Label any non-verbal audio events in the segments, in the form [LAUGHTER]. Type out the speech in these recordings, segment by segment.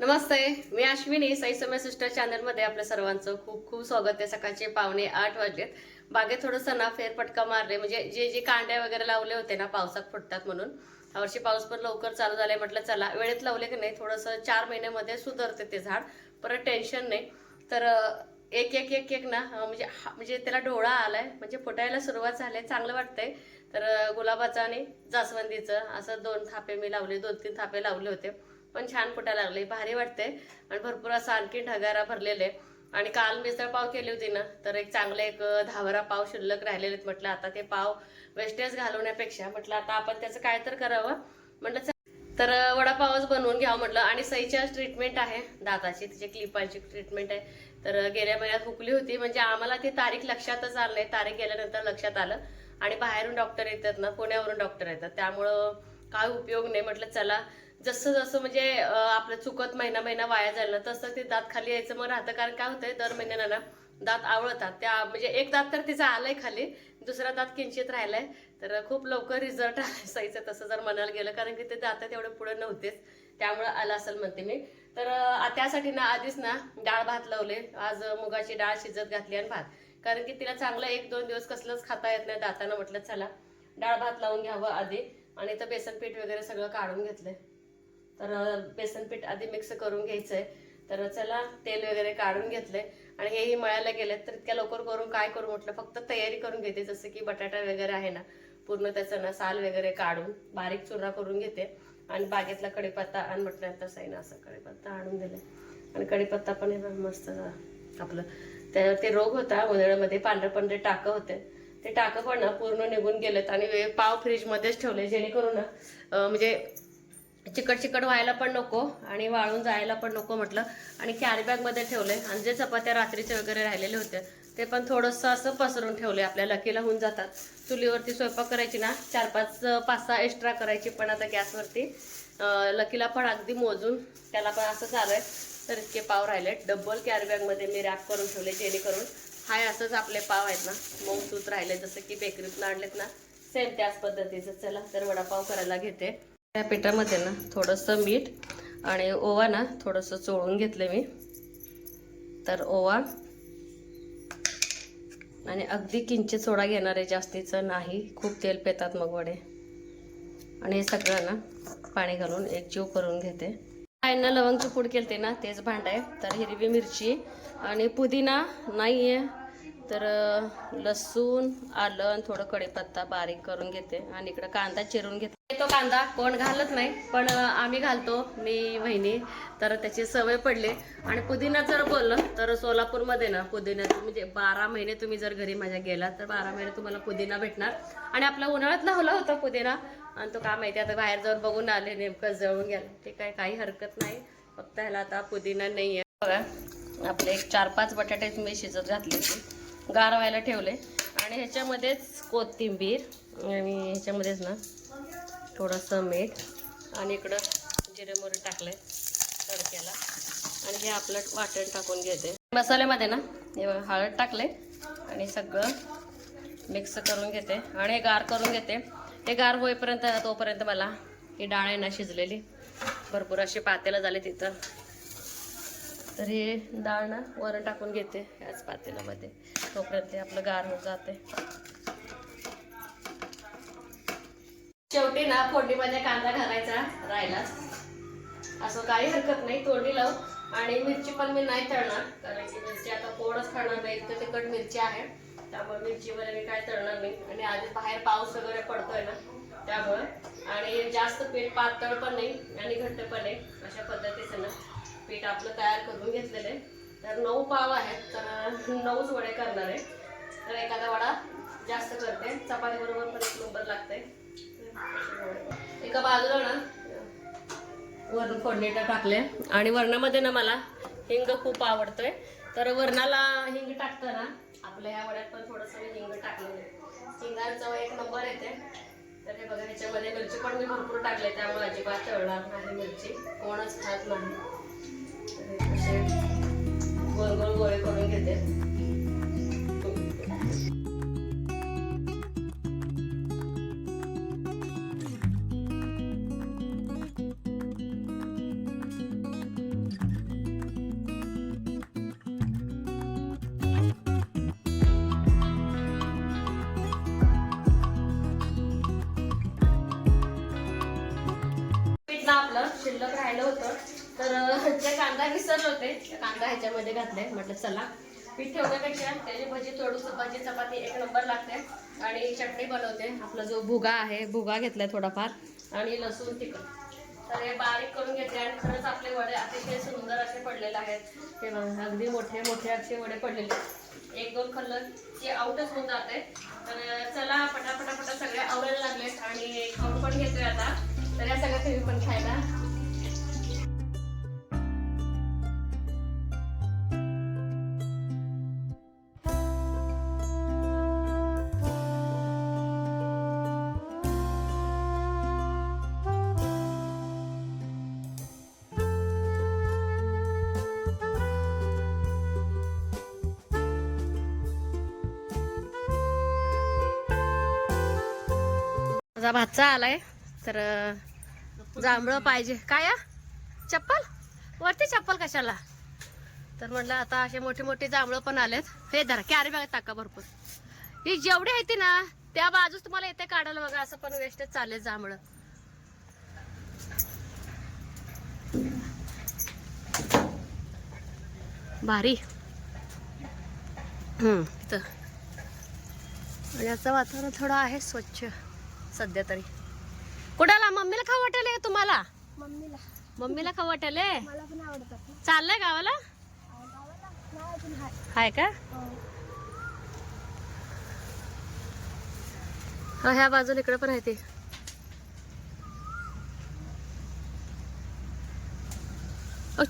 नमस्ते मी अश्विनी साई समय सिस्टर चॅनलमध्ये आपल्या सर्वांचं खूप खूप स्वागत आहे. सकाळचे पावणे आठ वाजलेत. बागेत थोडंसं ना फेरफटका मारले म्हणजे जे जे कांड्या वगैरे लावले होते ना पावसात फुटतात म्हणून. यावर्षी पाऊस पण लवकर चालू झालाय. म्हटलं चला वेळेत लावले की नाही थोडंसं चार महिन्यामध्ये सुधारते ते झाड. परत टेन्शन नाही. तर एक एक एक एक ना म्हणजे हा- म्हणजे त्याला डोळा आलाय. म्हणजे फुटायला सुरुवात झाली. चांगलं वाटतंय. तर गुलाबाचं आणि जास्वंदीचं असं दोन थापे मी लावले दोन तीन थापे लावले होते. पण छान फुटायला लागले भारी वाटते. आणि भरपूर असं आणखी ढगारा भरलेले. आणि काल मिसळ पाव केली होती ना तर एक चांगले एक धावरा पाव शिल्लक राहिलेले आहेत. म्हटलं आता ते पाव वेस्टेज घालवण्यापेक्षा म्हटलं आता आपण त्याचं काय तर करावं. म्हटलं तर वडापावच बनवून घ्यावं म्हटलं. आणि सईच्या ट्रीटमेंट आहे दाताची तिची क्लिपांची ट्रीटमेंट आहे. तर गेल्या महिन्यात हुकली होती म्हणजे आम्हाला ती तारीख लक्षातच आली नाही. तारीख गेल्यानंतर लक्षात आलं. आणि बाहेरून डॉक्टर येतात ना पुण्यावरून डॉक्टर येतात. त्यामुळं काय उपयोग नाही. म्हटलं चला जसं जसं म्हणजे आपलं चुकत महिना महिना वाया झालं ना तसं ते दात खाली यायचं मग राहतं. कारण काय होतंय दर महिन्याला ना दात आवळतात. त्या म्हणजे एक दात तर तिचा आलाय खाली दुसरा दात किंचित राहिलाय. तर खूप लवकर रिझल्ट असायचं तसं जर म्हणायला गेलं. कारण की ते दात तेवढे पुढे नव्हतेच. त्यामुळं आलं असेल म्हणते मी. तर त्यासाठी ना आधीच ना डाळ भात लावले. आज मुगाची डाळ शिजत घातली आणि भात. कारण की तिला चांगलं एक दोन दिवस कसलंच खाता येत नाही दातानं म्हटलं चला डाळ भात लावून घ्यावं आधी. आणि तर बेसन पीठ वगैरे सगळं काढून घेतलंय. तर बेसन पीठ आधी मिक्स करून घ्यायचं आहे तर चला तेल वगैरे काढून घेतले आणि हेही मळायला गेलेत तर इतक्या लवकर करून काय करू म्हटलं फक्त तयारी करून घेते जसं की बटाटा वगैरे आहे ना पूर्ण त्याचं ना साल वगैरे काढून बारीक चुरा करून घेते. आणि बागेतला कढीपत्ता आणि म्हटल्यानंतर साईन असं कढीपत्ता आणून दिले आणि कढीपत्ता पण हे मस्त आपलं त्या ते रोग होता उन्हाळ्यामध्ये पांढरे पांढरे टाकं होते. ते टाकं पण ना पूर्ण निघून गेलेत आणि पाव फ्रीजमध्येच ठेवले जेणेकरून ना म्हणजे चिकट चिकट व्हायला पण नको आणि वाळून जायला पण नको म्हटलं. आणि कॅरी बॅगमध्ये ठेवले आणि जे चपात्या रात्रीचे वगैरे राहिलेले होते ते पण थोडंसं असं पसरून ठेवले आपल्या लकीला होऊन जातात. चुलीवरती स्वयंपाक करायची ना चार पाच पाच सहा एक्स्ट्रा करायची पण आता गॅसवरती. लकीला पण अगदी मोजून त्याला पण असं झालं आहे तर इतके पाव राहिले. डबल कॅरी बॅगमध्ये मी रॅप करून ठेवले जेणेकरून हाय असंच आपले पाव आहेत ना मऊ सूत राहिले. जसं की बेकरीतून आणलेत ना सेम त्याच पद्धतीचं. चला तर वडापाव करायला घेते. त्या पिठामध्ये ना थोडंसं मीठ आणि ओवा ना थोडंसं चोळून घेतलं मी. तर ओवा. आणि अगदी किंचित सोडा घेणार आहे जास्तीचं नाही. खूप तेल पेतात मग वडे. आणि हे सगळं ना पाणी घालून एक जीव करून घेते. आईनं लवंगची पूड केलते ना तेच भांड आहे. तर हिरवी मिरची आणि पुदिना नाही आहे तर लसूण आलं आणि थोडं कढीपत्ता बारीक करून घेते आणि इकडं कांदा चिरून घेते. तो कांदा कोण घालत नाही पण आम्ही घालतो मी वहिनी. तर त्याची सवय पडली. आणि पुदिना जर बोललं तर सोलापूरमध्ये ना पुदिन्याचं म्हणजे बारा महिने तुम्ही जर घरी माझ्या गेलात तर बारा महिने तुम्हाला पुदिना भेटणार. आणि आपला उन्हाळ्यात लावला होता पुदिना. आणि तो काय माहिती आता बाहेर जाऊन बघून आले नेमकं जळून गेलं. ते काय काही हरकत नाही. फक्त ह्याला आता पुदिना नाही आहे बघा आपले एक चार पाच बटाटे मी शिजत घातले होते. गार व्हायला ठेवले आणि ह्याच्यामध्येच कोथिंबीर आणि ह्याच्यामध्येच ना थोडंसं मीठ आणि इकडं जिरे मोहरी टाकले तडक्याला. आणि हे आपलं वाटण टाकून घेते. मसाल्यामध्ये ना हे हळद टाकले आणि सगळं मिक्स करून घेते. आणि हे गार करून घेते. हे गार होईपर्यंत तोपर्यंत मला ही डाळ आहे ना शिजलेली. भरपूर अशी पातेला झाले तिथं. तर हे डाळ ना वरण टाकून घेते याच पातेल्यामध्ये. तोपर्यंत आपलं गार होत जाते शेवटी ना फोडणीमध्ये कांदा घालायचा राहिलाच. असं काही हरकत नाही तोंडी लाव आणि मिरची पण मी नाही तळणार कारण की मिरची आता कोणच खाणार नाही इतकं तिखट मिरची आहे. त्यामुळे मिरचीमध्ये मी काय तळणार नाही. आणि आधी बाहेर पाऊस वगैरे पडतोय ना त्यामुळं. आणि जास्त पीठ पातळ पण नाही आणि घट्ट पण नाही अशा पद्धतीचं ना पीठ आपलं तयार करून घेतलेलं आहे. तर नऊ पाव आहेत तर नऊच वडे करणार आहे. तर एखादा वडा जास्त करते. चपाती बरोबर पण एक नंबर लागते. एका बाजूला ना वरण फोडणीटा टाकले. आणि वरणामध्ये ना मला हिंग खूप आवडतोय. तर वरणाला हिंग टाकताना आपल्या ह्या वड्यात पण थोडंसं मी हिंग टाकलेलं आहे. हिंगाची एक नंबर येते. तर हे बघा ह्याच्यामध्ये मिरची पण मी भरपूर टाकले त्यामुळे अजिबात तळणार नाही मिरची. कोणच खात नाही. आपलं शिल्लक राहिलं होतं. तर जे कांदा विसरले होते. कांदा ह्याच्यामध्ये घातले म्हटलं चला. पीठ ठेवण्यापेक्षा त्याची भजी तोडून भाजी चपाती एक नंबर लागते. आणि चटणी बनवते. आपला जो भुगा आहे भुगा घेतलाय थोडाफार. आणि लसूण तिखट. तर हे बारीक करून घेते आणि खरंच आपले वडे अतिशय सुंदर असे पडलेले आहेत. हे बघा अगदी मोठे मोठे असे वडे पडलेले आहेत. एक दोन खाल्लं की आउटच होऊन जाते. तर चला पटापटापटा सगळे आवडायला लागले आणि खाऊन पण घेतोय आता. तर या सगळ्या तुम्ही पण खायला. माझा भातचा आलाय. तर जांभळं पाहिजे. काय चप्पल? वरती चप्पल कशाला? तर म्हटलं आता असे मोठे मोठे जांभळं पण आलेत. हे धरा कॅरी बॅग टाका भरपूर. ही जेवढी आहे ती ना त्या बाजूस तुम्हाला येते काढायला बघा असं पण वेस्टच चालेल जांभळं. भारी. हम्म आणि याचं वातावरण थोडं आहे स्वच्छ. सध्या तरी. कुणाला? मम्मीला खाऊ वाटेल तुम्हाला? मम्मीला. मम्मीला खाऊ वाटेल मला पण आवडतात चाललंय गावाला? हाय का? ह्या बाजूला इकडे पण आहे ते.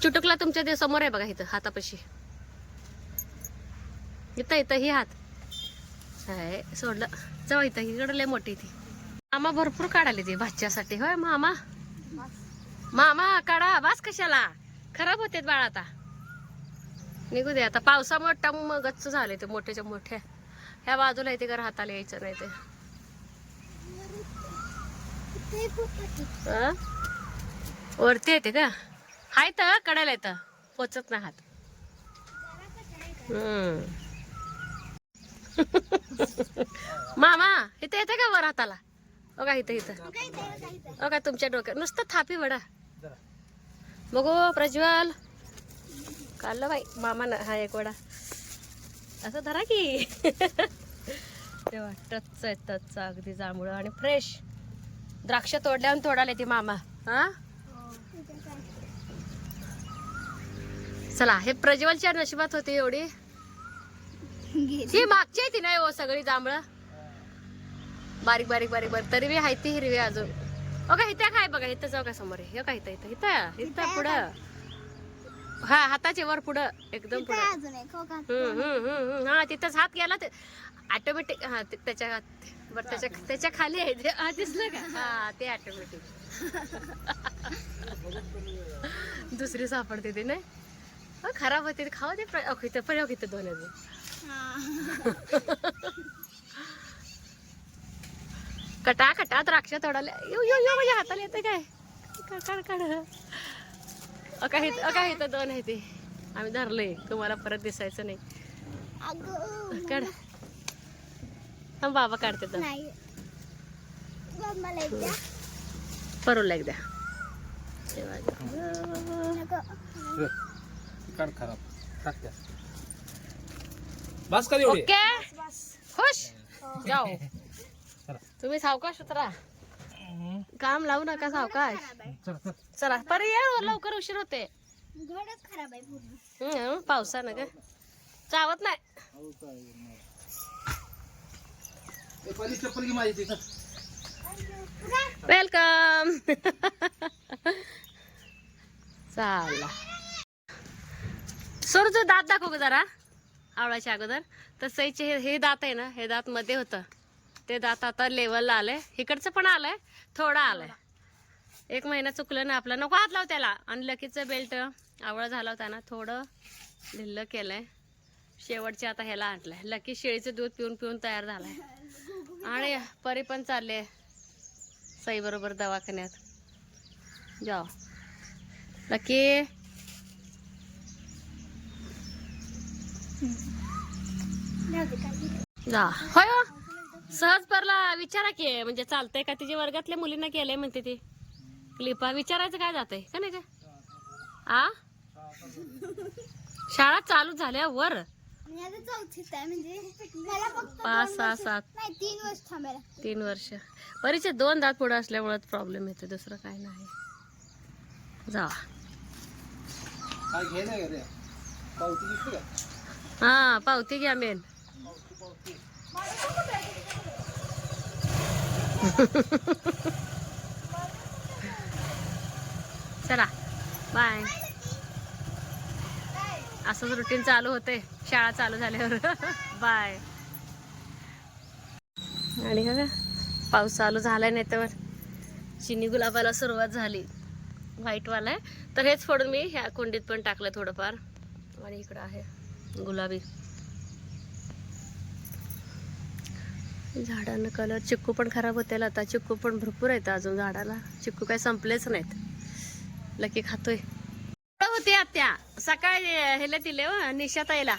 चुटुकला तुमच्या ते समोर आहे बघा इथं हातापाशी. इथं इथं ही हात. सोडलं. जाऊ इथं इकडं लय मोठी ती. मामा भरपूर काढाले ते भाच्यासाठी. होय मामा? मामा काढा. बास कशाला? खराब होते बाळ आता. निघू दे आता. पावसामुळे टम गच्च झाले ते मोठ्याच्या मोठ्या. ह्या बाजूला येते का हाताला यायचं नाही ते. वरती येते का? हाय तर कडायला येतं. पोचत नाही हात. हम्म. [LAUGHS] मामा इथे येते का वर हाताला? हो का इथं इथं? हो का तुमच्या डोक्यात. नुसतं थापी वडा. बघू प्रज्वल. काढलं बाई मामा ना हा एक वडा. असं धरा की. [LAUGHS] तेव्हा टच आहे टच अगदी जांभळं आणि फ्रेश द्राक्ष तोडल्यावर तोडाले ती मामा. हा? चला हे प्रज्वलच्या नशिबात होती एवढी. ही मागची आहे ती नाही हो सगळी जांभळं. बारीक बारीक बारीक बारीक. तरी बी आहे ती हिरवी अजून. हो का इथं काय बघा इथं जाऊ का समोर? हे का इथं इथं इथं? इथं पुढं. हा हाताचे वर पुढं एकदम पुढं. हो. हा तिथंच हात गेला ते ऑटोमॅटिक हा ते- त्याच्या हात- बरं त्याच्या त्याच्याखाली आहे ते. हा दिसलं का? हा ते ऑटोमॅटिक दुसरी सापडते ती नाही? खराब होते ते खाऊ दे अहो, इथं पण इथं दोन अजून हा. [LAUGHS] कटा कटा द्राक्ष तोडाले यो यो यो माझ्या हाताला येते काय? काढ काढ अका इथं अका इथं दोन आहे ते. आम्ही धरले तुम्हाला परत दिसायचं नाही. अगं, काढ. हा बाबा काढते तर. परूला एकदा. काढ खराब. बस का एवढी. ओके. बस. खुश? हो. जाओ. [LAUGHS] तुम्ही सावकाश उतरा. काम लावू नका सावकाश. चला पर या लवकर उशीर होते. घरच खराब आहे पूर्ण. हम्म, पावसानं का चावत नाही. वेलकम. चाला सोड जो दात दाखव जरा. आवळाच्या अगोदर. तर सईचे हे हे दात आहे ना हे दात मध्ये होतं. ते दात आता लेवलला आलंय. इकडचं पण आलंय. थोडं आलंय. एक महिना चुकलं ना आपलं. नको हात लाव त्याला. आणि लकीचं बेल्ट आवळा झाला होता ना थोडं ढिल्लं केलंय. शेवटचे आता ह्याला आणलंय. लकी शेळीचं दूध पिऊन पिऊन तयार झालाय. आणि परी पण चालले सई बरोबर दवाखान्यात जाओ लकी. जा. होय हो. सहज परला विचारा की म्हणजे चालतंय का? तिच्या वर्गातल्या मुलींना केलंय म्हणते ती. क्लिपा विचारायचं काय जातंय? का नाही का आ? शाळा चालू झाल्या वर आणि आता चौथीत आहे म्हणजे मला फक्त पाच सहा सात. नाही तीन वर्ष थांबायला. लागतं. तीन वर्ष. परीक्षेत दोन दात पुढे असल्यामुळे प्रॉब्लेम येतो दुसरं काय नाही. का? हा पावती घ्या मेन. [LAUGHS] चला बाय असंच रुटीन चालू होते. शाळा चालू झाल्यावर. [LAUGHS] बाय आणि का पाऊस चालू झालाय नाही तर चिनी गुलाबाला सुरुवात झाली. व्हाईटवाला आहे. तर हेच फोडून मी ह्या कुंडीत पण टाकलं थोडंफार. आणि इकडं आहे गुलाबी. झाडांना कलर चिक्कू पण खराब होते आता चिक्कू पण भरपूर आहेत अजून झाडाला. चिक्कू काय संपलेच नाहीत. लकी खातोय. होते होती आत्या. सकाळी ह्याला दिले हो निशात यायला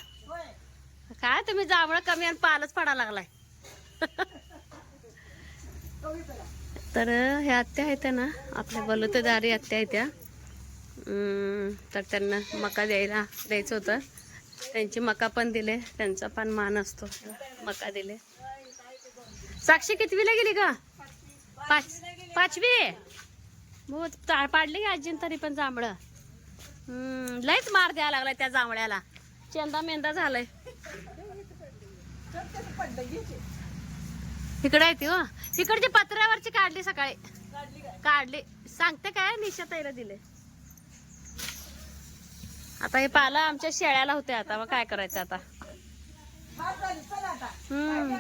काय तुम्ही जांभळं कमी आणि पालच पडा लागलाय. तर ह्या आत्या आहेत ना आपल्या बलुतेदारी आत्या आहेत त्या. तर त्यांना मका द्यायला द्यायचं होतं. त्यांची मका पण दिले त्यांचा पण मान असतो. मका दिले. साक्षी कितवीला गेली का पाच पाचवी? हो पाडली आजीन तरी पण जांभळं. लयच मार द्यायला लागलाय त्या जांभळ्याला. चेंदा मेंदा झालाय. इकडे आहे ती हो. इकडची पत्र्यावरची काढली सकाळी. काढली. सांगते काय? निशा ताईला दिले. आता हे पाला आमच्या शेळ्याला होते आता. मग काय करायचं आता? हम्म.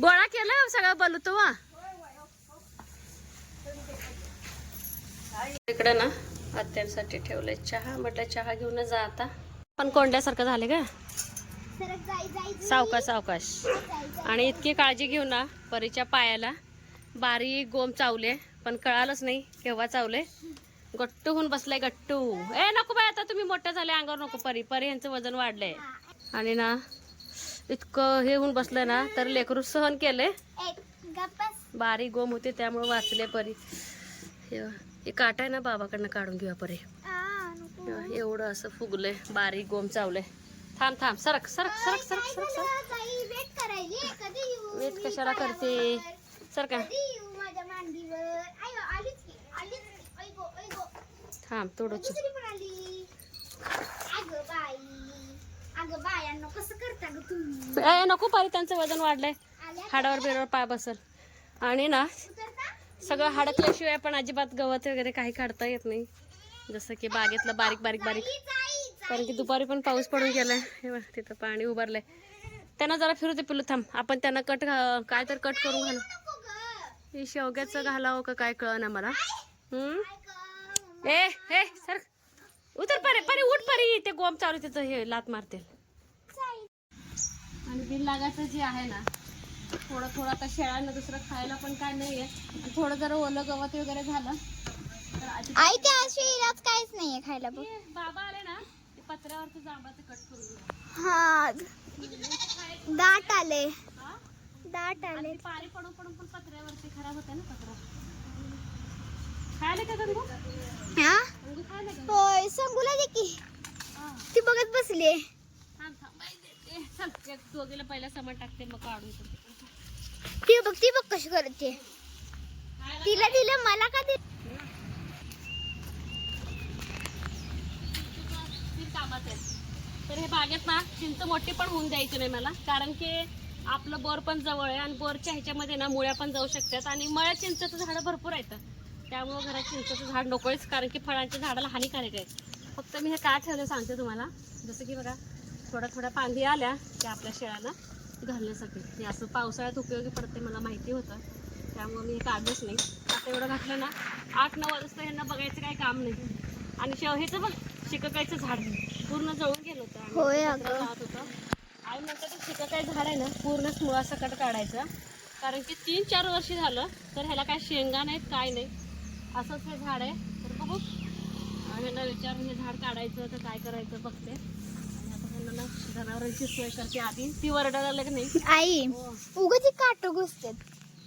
गोळा केलं हो सगळं बलूतो वा इकडे ना आत्यांसाठी ठेवलंय चहा. म्हटलं चहा घेऊन जा आता. पण कोंड्यासारखं झाले का सावकाश सावकाश. आणि इतकी काळजी घेऊ ना परीच्या पायाला. बारीक गोम चावले पण कळालंच नाही केव्हा चावले. गट्टू होऊन बसलाय गट्टू. ए नको बाय आता तुम्ही मोठ्या झाले अंगावर नको परी. परी यांचं वजन वाढलंय. आणि ना इतकं हे होऊन बसलं ना तर लेकरू सहन केले बारीक गोम होते त्यामुळे वाचले परी. हे हे काटा आहे ना बाबाकडनं काढून घेऊया परी. एवढं असं फुगलंय बारीक गोम चावलंय. थांब थांब सरक सरक सरक सरक सरक सरक. वेट मी कशाला करते? सर सरका थांब थोडं दुसरी पण आली अगं बाई अगं बायांनो कसं करता ग तुम्ही? ए नको पारी त्यांचं वजन वाढलंय. हाडावर बिडावर पाय बसल. आणि ना सगळं हाडकल्याशिवाय पण अजिबात गवत वगैरे काही काढता येत नाही. जसं की बागेतलं बारीक बारीक बारीक. कारण की दुपारी पण पाऊस पडून गेलाय. हे बघ, तिथं पाणी उभारलंय. त्यांना जरा फिरू दे पिलू थांब. आपण त्यांना कट काय तर कट करून घालू. हे शेवग्याचं घालावं का काय कळ ना मला हम्म? ए हे सर. उतर परे परे उठ परी. ते गोम चालू तिथं हे लात मारते. आणि बिल लागायचं जे आहे ना थोडं थोडं आता शेळ्यांना दुसरं खायला पण काय नाहीये. थोडं जरा ओलं गवत वगैरे झालं तर आधी आई त्या शरीरात काहीच नाहीये खायला बघ. हे बाबा आले ना ते पत्र्यावरचं जांभळाचं कट करून. हा. दाट आले. हा? दाट आले. पाणी पडून पडून पण पत्र्यावरती खराब होते ना पत्रा. खायला का गंगू? हा? गंगू खायला का? होय संगूला दे की. ती बघत बसली थांब थांब. बाई, दे, दे. चल त्या दोघीला पहिला समान टाकते मग काढून ठेवते. ती बघ ती बघ कशी करते. तिला दिलं मला का दिलं? तीन कामाचे आहेत. तर हे बागेत ना चिंच मोठी पण होऊन द्यायची नाही मला. कारण की आपलं बोर पण जवळ आहे आणि बोरच्या ह्याच्यामध्ये ना मुळ्या पण जाऊ शकतात. आणि मळ्या चिंचेचं झाडं भरपूर आहेत. त्यामुळं घरात चिंचेचं झाड नकोच कारण की फळांच्या झाडाला हानिकारक आहे. फक्त मी हे काय ठेवलं सांगते तुम्हाला. जसं की बघा थोड्या थोड्या फांदी आल्या त्या आपल्या शेळ्यांना घालण्यासाठी. हे असं पावसाळ्यात उपयोगी पडते मला माहिती होतं. त्यामुळे मी हे काढलंच नाही आता एवढं घातलं ना आठ नऊ वाजता यांना बघायचं काही काम नाही. आणि शेवहेचं बघ शिककायचं झाड. पूर्ण जळून गेलं होतं आणि होय राहत होतं. आई म्हणतात ते शिककाय झाड आहे ना पूर्णच मुळासकट काढायचं. कारण की तीन चार वर्ष झालं तर ह्याला काय शेंगा नाहीत काय नाही असंच हे झाड आहे. तर बघू. आणि ह्यांना विचारून हे झाड काढायचं तर काय करायचं बघते. आणि आता ह्यांना जनावरांची सोय करते आधी. ती वरडायला लागली नाही. आई हो. उग ती काट घुसतात.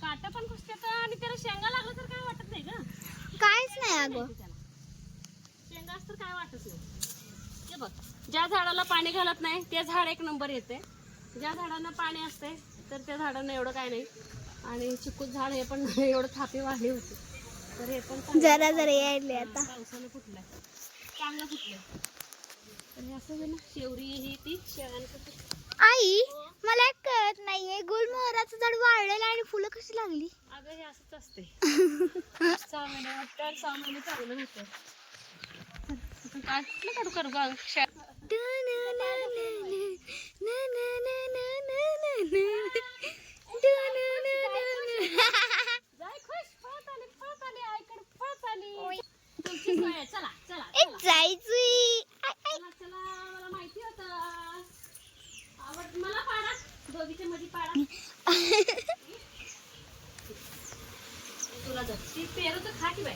काटा पण घुसतात आणि त्याला शेंगा लागलं तर काय वाटत नाही का काहीच नाही अगं. शेंगा तर काय वाटत नाही. बघ ज्या झाडाला पाणी घालत नाही ते झाड एक नंबर येते. ज्या झाडांना पाणी असते तर त्या झाडांना एवढं काय नाही. आणि चिकू झाड हे पण [LAUGHS] एवढं थापी वाढली होती. जरा जरा यायले आता पावसानं फुटलंय चांगलं फुटलंय तर हे असं आहे ना शेवरी ही ती आई मला एक कळत नाहीये गुलमोहराचं झाड वाढलेलं आणि फुलं कशी लागली अगं हे असंच असते सहा महिने वाटतं सहा महिने चांगलं होतं आता काय कुठलं काढू करू का शे- जाय खुश पळत आली पळत आली आईकडे पळत आली तुमची सोय आहे. चला चला आय. चला चला मला माहिती होतं. आवड मला पाडा. दोघीच्या मध्ये पाडा. तुला जर ती पेरू तर खा की बाय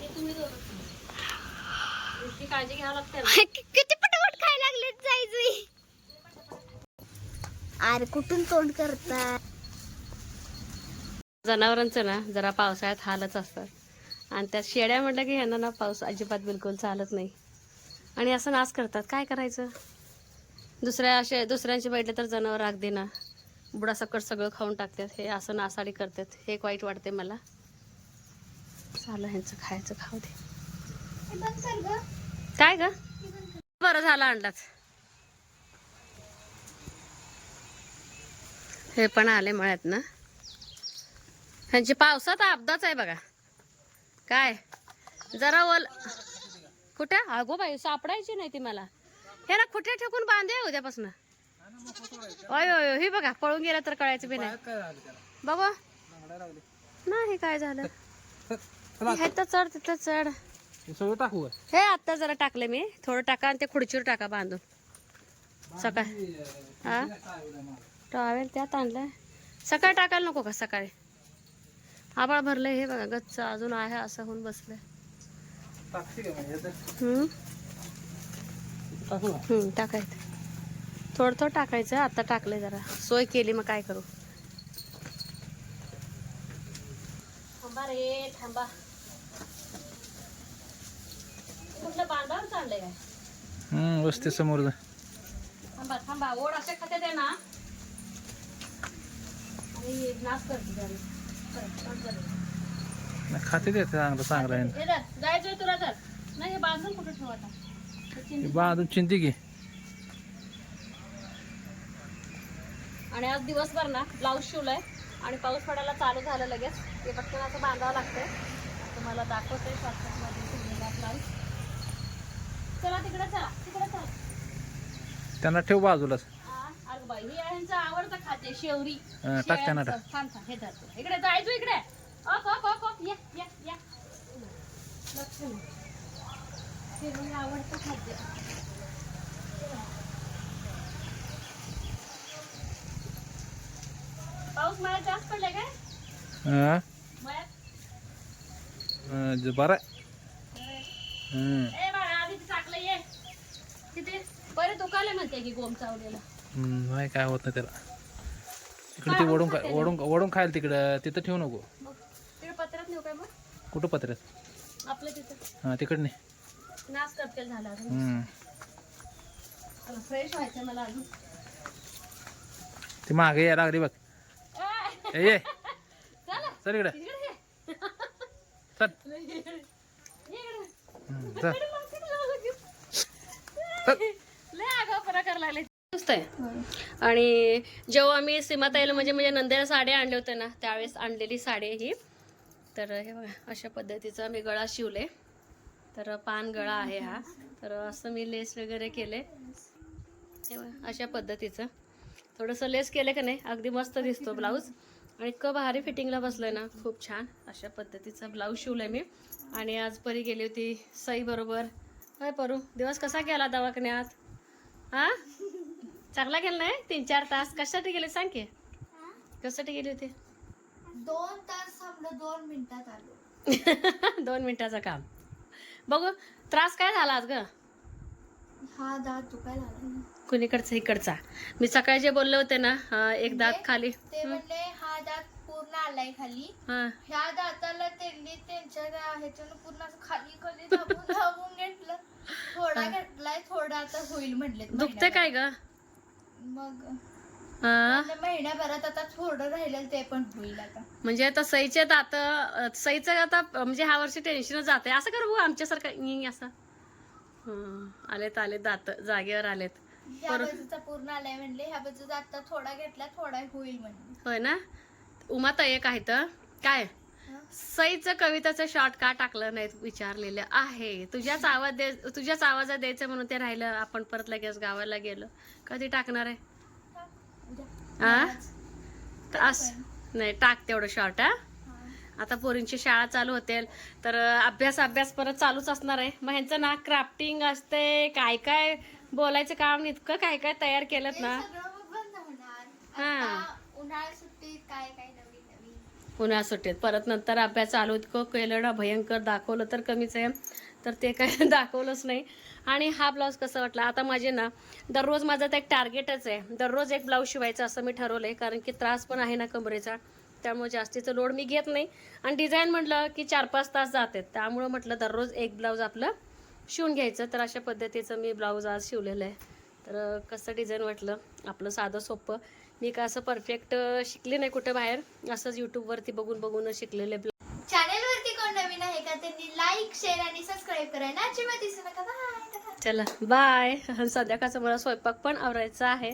ते तुम्ही दोघं खा. नुसती काळजी घ्यावं लागते ना. कि- किती पटापट खायला लागले अरे कुठून तोंड करतात जनावरांचं ना जरा पावसाळ्यात हालच असतात. आणि त्यात शेळ्या म्हटलं की ह्यांना ना पाऊस अजिबात बिलकुल चालत नाही. आणि असं नाश करतात. काय करायचं? दुसऱ्या असे दुसऱ्यांचे बैठले तर जनावर अगदी ना बुडासकट सगळं खाऊन टाकतात. हे असं नासाडी करतात. हे एक वाईट वाटते मला. चालं ह्यांचं खायचं खाऊ दे. काय ग? बरं झालं अंडाच हे पण आले मळ्यात ना ह्यांची पावसात अपदाच आहे बघा. काय? जरा ओल कुठे? अगो बाई सापडायची नाही ती मला. हे ना कुठे ठेकून बांधे उद्यापासून? ओय ओय ही हे बघा पळून गेला तर कळायचं बी नाही. काय बघा नाही काय झालं? हे तर चढ तिथं चढ. हे सगळं टाकू हे आत्ता जरा टाकले मी. थोडं टाका आणि ते खुर्चीवर टाका बांधून. सकाळ हा? टॉवेल त्यात आणलं सकाळी टाकायला नको का सकाळी? आबाळ भरलंय हे बघा गच्च अजून आहे असं होऊन बसलंय. टाकते का आता? हम्म? टाकू का? हम्म टाकायचं. थोडं थोडं टाकायचं आता टाकलंय जरा. सोय केली मग काय करू? थांबा रे थांबा. कुठलं बांधावर चाललंय काय? हम्म वस्ती समोर. थांबा थांबा. ओढ खात्यात आहे ना. आणि करते. नाही, खाते ते चांगलं चांगलं आहे. हे धर, जायचंय तुला तर नाही हे बांधून कुठे ठेवू आता? हे चिंधी- बांधून चिंती घे. आणि आज दिवसभर ना ब्लाऊज शिवलाय. आणि पाऊस पडायला चालू झालं लगेच. ते पटकन असं बांधावं लागतंय. तुम्हाला दाखवते शॉर्टकटमध्ये शिवलेला ब्लाऊज चला तिकडे चला तिकडे चला. त्यांना ठेव बाजूलाच. अगं बाई ही यांचं आवडतं खाते शेवरी. हा, टाक त्यांना शेळ्यांचं. थांब थांब हे. इकडे जायचो इकडे. Up up up up. या या या. लक्ष नाही. शेवरी आवडतं खाद्य पाऊस मळ्यात जास्त पडलाय काय? हा? मळ्यात? अं, ज- बरं. आहे. हम्म. ए बाळा आधी ते टाकलं ये. तिथे बरे दुखाले म्हणते की गोम चावलेला. नाही काय होत नाही त्याला. इकडे ते वडून खा- वडून वडून खायला तिकडं. तिथं ठेवू नको. मग तिकडे पत्रात नेऊ काय मग? कुठं पत्र्यात? आपलं तिथं. हा तिकडे नाही नाच करतेल झाला अजून. हम्म. फ्रेश व्हायचं मला अजून. ती मागे यायला लागली बघ. ए, ये. चला. चल इकडे. ये. चल. ये इकडे. हम्म, चल. चल. लय आगाऊपणा करायला लागले. आणि जेव्हा आम्ही सीमाताईला म्हणजे म्हणजे नंदेला साड्या आणल्या होत्या ना त्यावेळेस आणलेली साडी ही. तर हे बघा अशा पद्धतीचा मी गळा शिवले. तर पान गळा आहे हा. तर असं मी लेस वगैरे केले. हे बघा, अशा पद्धतीचं. थोडंसं लेस केलं का नाही अगदी मस्त दिसतो ब्लाऊज. आणि इतकं भारी फिटिंगला बसलंय ना खूप छान. अशा पद्धतीचा ब्लाऊज शिवलाय मी. आणि आज परी गेली होती सई बरोबर काय परू दिवस कसा गेला दवाखान्यात? हा? चांगला गेला नाही? तीन चार तास. कशासाठी गेले सांग की? कशासाठी गेली होती? दोन तास थांबलो दोन मिनिटात आलो. [LAUGHS] दोन मिनिटाचं काम. बघू त्रास काय झाला आज ग? हा दात दुखायला लागला कुणीकडचा इकडचा. मी सकाळी जे बोलले होते ना एक दात खाली. ते म्हणले हा दात पूर्ण आलाय खाली. हा. ह्या दाताला त्यांनी त्यांच्या त्या ह्याच्यानं पूर्ण खाली खाली दाबून दाबून घेतलं. थोडा घेतलाय थोडा आता होईल म्हटले दुखते काय ग? मग. हा आता महिन्याभरात आता थोडं राहिलं ते पण होईल आता. म्हणजे आता सईचे दात अं, सईचं आता म्हणजे ह्या वर्षी टेन्शन जाते असं कर भाऊ आमच्यासारखं इ असं. हं, आलेत आलेत दात जागेवर आलेत. ह्या परत- बाजूचा पूर्ण आलाय म्हणले. ह्या बाजूचा आता थोडा घेतला थोडा होईल म्हणले. होय ना? उमाता एक आहे तर काय? सईचं कविताचं शॉर्ट का टाकलं नाही विचारलेलं आहे. तुझ्याच आवाज दे तुझ्याच आवाजात द्यायचं म्हणून ते राहिलं आपण परत लगेच गावाला गेलो. कधी टाकणार आहे? हा? नाही टाक तेवढं शॉर्ट हा? आता पोरींची शाळा चालू होते तर अभ्यास अभ्यास परत चालूच असणार आहे. मग ह्यांचं ना क्राफ्टिंग असते काय काय बोलायचं काम इतकं काय काय तयार केलं ना? हा. उन्हाळ्या सुट्टीत काय काय पुन्हा सुट्टीत. परत नंतर अभ्यास चालू इतकं केलं ना भयंकर दाखवलं तर कमीच आहे. तर ते काय [LAUGHS] दाखवलंच नाही. आणि हा ब्लाऊज कसं वाटला? आता माझे ना दररोज माझं तर एक टार्गेटच आहे. दररोज एक ब्लाऊज शिवायचं असं मी ठरवलं आहे कारण की त्रास पण आहे ना कमरेचा. त्यामुळे जास्तीचं लोड मी घेत नाही. आणि डिझाईन म्हटलं की चार पाच तास जातात. त्यामुळं म्हटलं दररोज एक ब्लाऊज आपलं शिवून घ्यायचं. तर अशा पद्धतीचं मी ब्लाऊज आज शिवलेलं आहे. तर कसं डिझाईन वाटलं? आपलं साधं सोपं. मी का असं परफेक्ट शिकले नाही कुठं बाहेर. असंच यूट्यूबवरती बघून बघून शिकलेले चॅनेल वरती कोण नवीन आहे का? त्यांनी लाईक शेअर आणि सबस्क्राईब करायला अजिबात दिसू नका. बाय चला बाय [LAUGHS] संध्याकाळचा मला स्वयंपाक पण आवरायचा आहे.